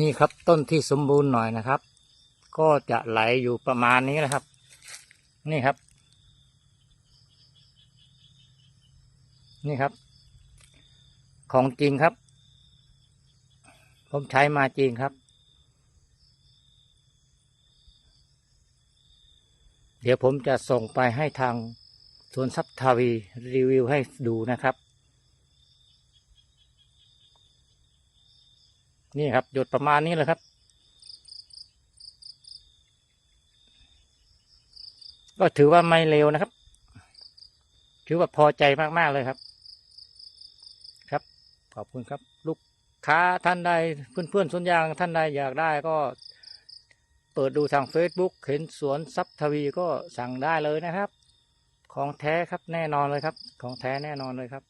นี่ครับต้นที่สมบูรณ์หน่อยนะครับ ก็จะไหลอยู่ประมาณนี้นะครับ นี่ครับ นี่ครับ ของจริงครับ ผมใช้มาจริงครับ เดี๋ยวผมจะส่งไปให้ทางสวนทรัพย์ทาวีรีวิวให้ดูนะครับ นี่ครับ หยดประมาณนี้เลยครับ ก็ถือว่าไม่เร็วนะครับ ถือว่าพอใจมาก ๆ เลยครับ ครับ ขอบคุณครับ ลูกค้าท่านใดเพื่อนๆสวนยางท่านใดอยากได้ก็เปิดดูทาง Facebook เห็นสวนทรัพย์ทวีก็สั่งได้เลยนะครับ ของแท้ครับแน่นอนเลยครับ ของแท้แน่นอนเลยครับ